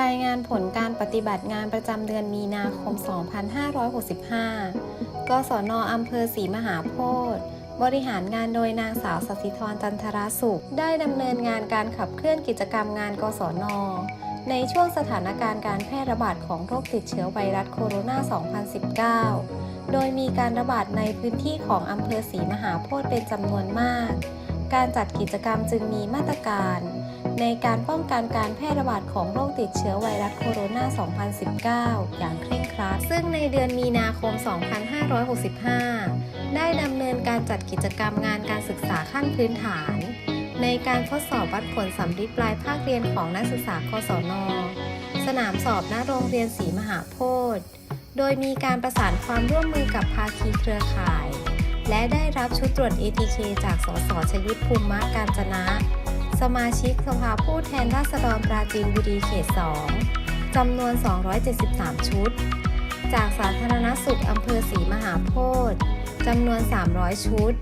รายงานผลการปฏิบัติงานประจำเดือนมีนาคม 2565กศนอำเภอศรีมหาโพธิ์บริหารงานโดยนางสาวสศิธรจันทราสุข ได้ดำเนินงานการขับเคลื่อนกิจกรรมงานกศนในช่วงสถานการณ์การแพร่ระบาดของโรคติดเชื้อไวรัสโคโรนา 2019 โดยมีการระบาดในพื้นที่ของอำเภอศรีมหาโพธิ์เป็นจำนวนมาก การจัดกิจกรรมจึงมีมาตรการ ในการป้องกันการแพร่ระบาดของโรคติดเชื้อไวรัสโคโรนา 2019 อย่างเคร่งครัด ซึ่งในเดือนมีนาคม 2565 ได้ดำเนินการจัดกิจกรรมงานการศึกษาขั้นพื้นฐาน ในการทดสอบวัดผลสำลิดปลายภาคเรียนของนักศึกษากศนสนามสอบณโรงเรียนศรีมหาโพธิ์โดยมีการประสานความร่วมมือกับภาคีเครือข่าย และได้รับชุดตรวจ ATK จาก สสชยุทธภูมิมะการจนะ สมาชิกสภาผู้แทนราษฎรปราจีนบุรีเขต 2 จำนวน 273 ชุด จากสาธารณสุขอำเภอศรีมหาโพธิ์จำนวน 300 ชุด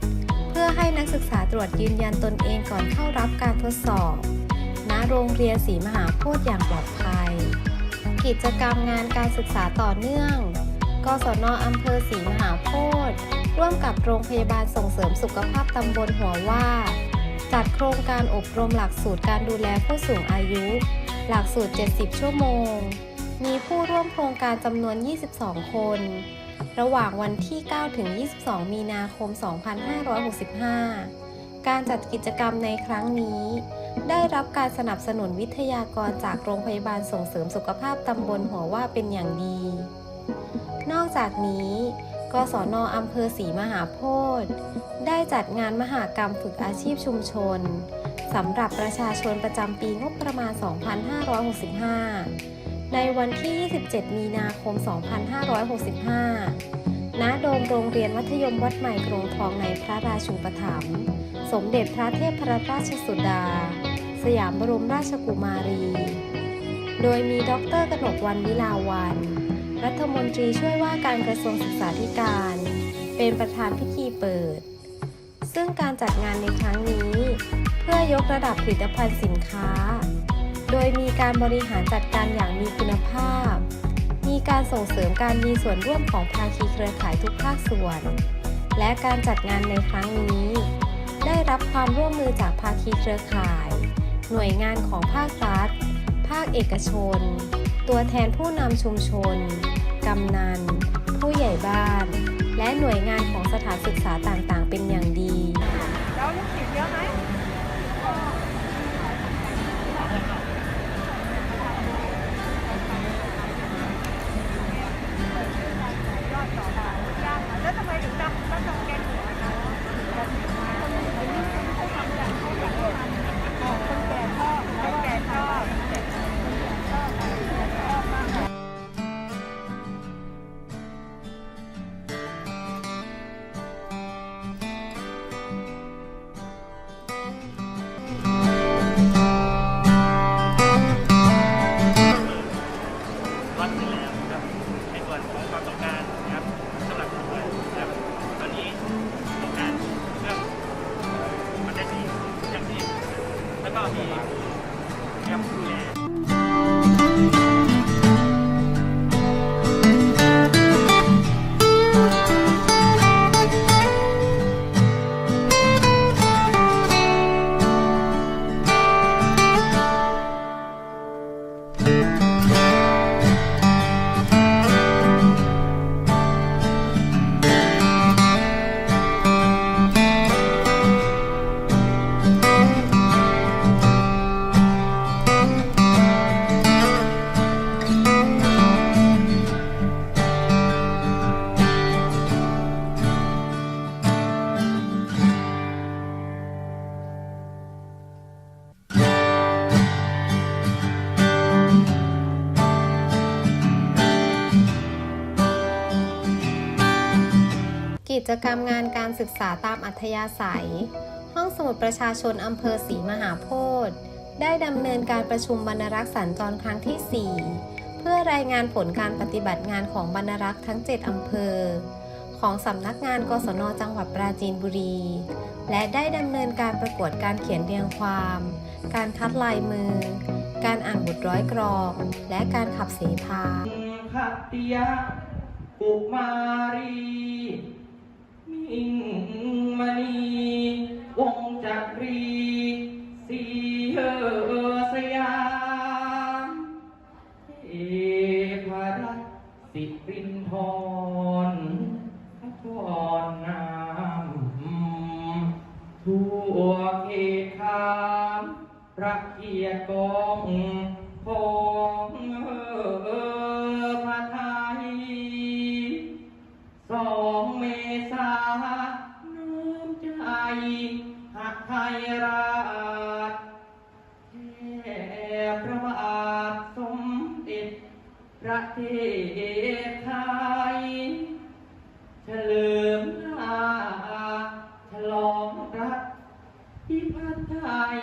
เพื่อให้นักศึกษาตรวจยืนยันตนเองก่อนเข้ารับการทดสอบ ณ โรงเรียนศรีมหาโพธิ์อย่างปลอดภัย กิจกรรมงานการศึกษาต่อเนื่อง กศนอำเภอศรีมหาโพธิ์ร่วมกับโรงพยาบาลส่งเสริมสุขภาพตำบลหัวว่า จัดโครงการอบรมหลักสูตรการดูแลผู้สูงอายุ หลักสูตร 70 ชั่วโมง มีผู้ร่วมโครงการจำนวน 22 คน ระหว่างวันที่ 9 ถึง 22 มีนาคม 2565 การจัดกิจกรรมในครั้งนี้ ได้รับการสนับสนุนวิทยากรจากโรงพยาบาลส่งเสริมสุขภาพตำบลหัวว่าเป็นอย่างดี นอกจากนี้ กศนอำเภอศรีมหาโพธิ์ได้จัดงานมหากรรมฝึกอาชีพชุมชนสำหรับประชาชนประจำปีงบประมาณ 2565 ในวันที่ 27 มีนาคม 2565 ณ โดมโรงเรียนมัธยมวัดใหม่กรงทองในพระราชูปถัมภ์สมเด็จพระเทพรัตนราชสุดา สยามบรมราชกุมารี โดยมีดรกนกวันวิลาวัน รัฐมนตรีช่วยว่าการกระทรวงศึกษาธิการ เป็นประธานพิธีเปิด ซึ่งการจัดงานในครั้งนี้ เพื่อยกระดับผลิตภัณฑ์สินค้า โดยมีการบริหารจัดการอย่างมีคุณภาพ มีการส่งเสริมการมีส่วนร่วมของภาคีเครือข่ายทุกภาคส่วน และการจัดงานในครั้งนี้ ได้รับความร่วมมือจากภาคีเครือข่าย หน่วยงานของภาครัฐ ภาคเอกชน ตัวแทนผู้นำชุมชน กำนัน ผู้ใหญ่บ้าน และหน่วยงานของสถานศึกษาต่างๆ เป็นอย่างดี แล้วลูกศิษย์เยอะไหม ก็มีเรื่องดู กิจกรรมงานการศึกษาตามอัธยาศัย ห้องสมุดประชาชนอำเภอศรีมหาโพธิ์ได้ดำเนินการประชุมบรรณรักษ์สัญจรครั้งที่ 4 เพื่อรายงานผลการปฏิบัติงานของบรรณรักษ์ทั้ง 7 อำเภอ ของสำนักงานกศนจังหวัดปราจีนบุรี และได้ดำเนินการประกวดการเขียนเรียงความ การคัดลายมือ การอ่านบทร้อยกรอง และการขับเสพาขัตติยะอุมารี มิงมณีวงจักรีสีเฮอสยามเอภรัตสิรินทรพระพรนามทั่วเขตขามพระเกียรติกองของ เมษาน้ำใจหักไทยราชแท่พระบาทสมเด็จประเทศไทยเฉลิมลาฉลองรัฐพิพัฒน์ไทย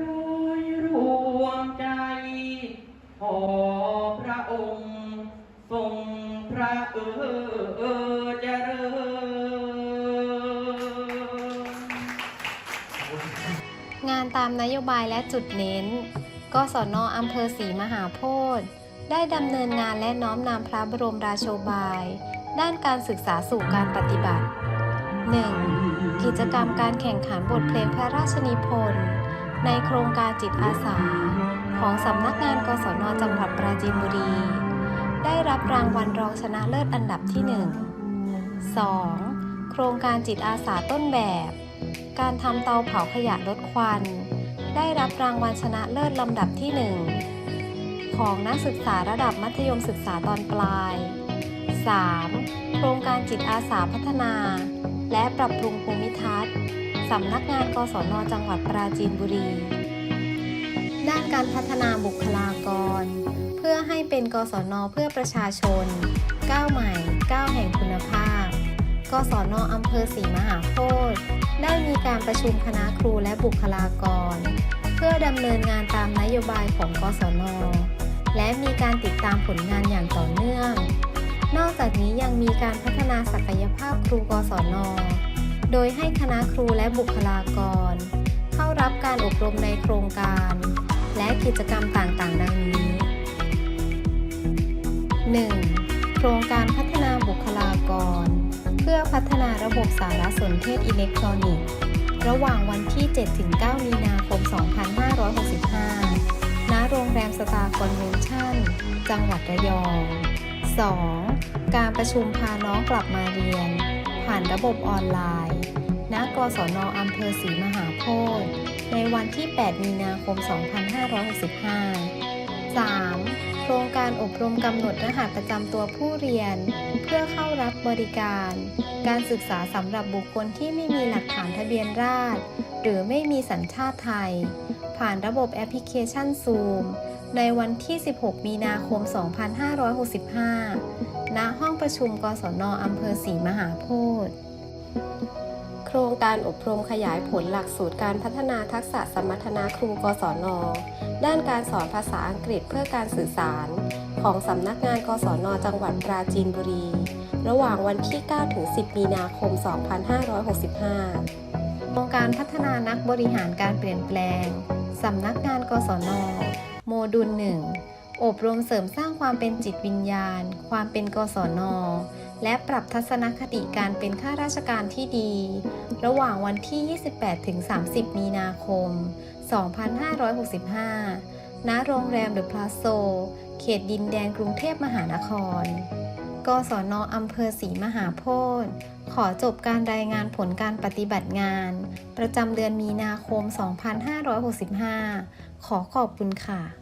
ร้อยรวมใจขอพระองค์ ทรงพระเออเจริญ งานตามนโยบายและจุดเน้นกศนอำเภอศรีมหาโพธิ์ได้ดำเนินงานและน้อมนำพระบรมราโชบาย ด้านการศึกษาสู่การปฏิบัติ 1. กิจกรรมการแข่งขันบทเพลงพระราชนิพนธ์ในโครงการจิตอาสา ของสำนักงานกศนจังหวัดปราจีนบุรี ได้รับรางวัลรองชนะเลิศอันดับที่ 1 2. โครงการจิตอาสาต้นแบบ การทำเตาเผาขยะลดควัน ได้รับรางวัลชนะเลิศลำดับที่ 1 ของนักศึกษาระดับมัธยมศึกษาตอนปลาย 3. โครงการจิตอาสาพัฒนา และปรับปรุงภูมิทัศน์สำนักงานกศนจังหวัดปราจีนบุรี ด้านการพัฒนาบุคลากร เพื่อให้เป็นกศนเพื่อประชาชนก้าวใหม่ก้าวแห่งคุณภาพ กศนอำเภอศรีมหาโพธิ์ได้มีการประชุมคณะครูและบุคลากร เพื่อดำเนินงานตามนโยบายของกศน และมีการติดตามผลงานอย่างต่อเนื่อง นอกจากนี้ยังมีการพัฒนาศักยภาพครูกศน โดยให้คณะครูและบุคลากร เข้ารับการอบรมในโครงการ กิจกรรมต่างๆ ดังนี้ 1. โครงการพัฒนาบุคลากร เพื่อพัฒนาระบบสารสนเทศอิเล็กทรอนิกส์ ระหว่างวันที่ 7-9 มีนาคม 2565 ณ โรงแรมสตาร์คอนเวนชั่น จังหวัดระยอง 2. การประชุมพาน้องกลับมาเรียน ผ่านระบบออนไลน์ ณ กศนอำเภอศรีมหาโพธิ์ ในวันที่ 8 มีนาคม 2565 3. โครงการอบรมกำหนดรหัสประจำตัวผู้เรียน เพื่อเข้ารับบริการ การศึกษาสำหรับบุคคลที่ไม่มีหลักฐานทะเบียนราษฎรหรือไม่มีสัญชาติไทย ผ่านระบบแอปพลิเคชัน Zoom ในวันที่ 16 มีนาคม 2565 ณ ห้องประชุมกศนอำเภอศรีมหาโพธิ์ ครงการอบรมขยายผลหลักสูตรการพัฒนาทักษะสมรรถนะครูกศน ด้านการสอนภาษาอังกฤษเพื่อการสื่อสาร ของสำนักงานกศน จังหวัดปราจีนบุรี ระหว่างวันที่ 9 ถึง 10 มีนาคม 2565โครงการพัฒนานักบริหารการเปลี่ยนแปลงสำนักงานกศน โมดูล 1 อบรมเสริมสร้างความเป็นจิตวิญญาณ ความเป็นกศน และปรับทัศนคติการเป็นข้าราชการที่ดี ระหว่างวันที่ 28 ถึง 30 มีนาคม 2565 ณ โรงแรมเดอะพลาโซ เขตดินแดงกรุงเทพมหานคร กศนอำเภอศรีมหาโพธิ์ขอจบการรายงานผลการปฏิบัติงาน ประจำเดือนมีนาคม 2565 ขอขอบคุณค่ะ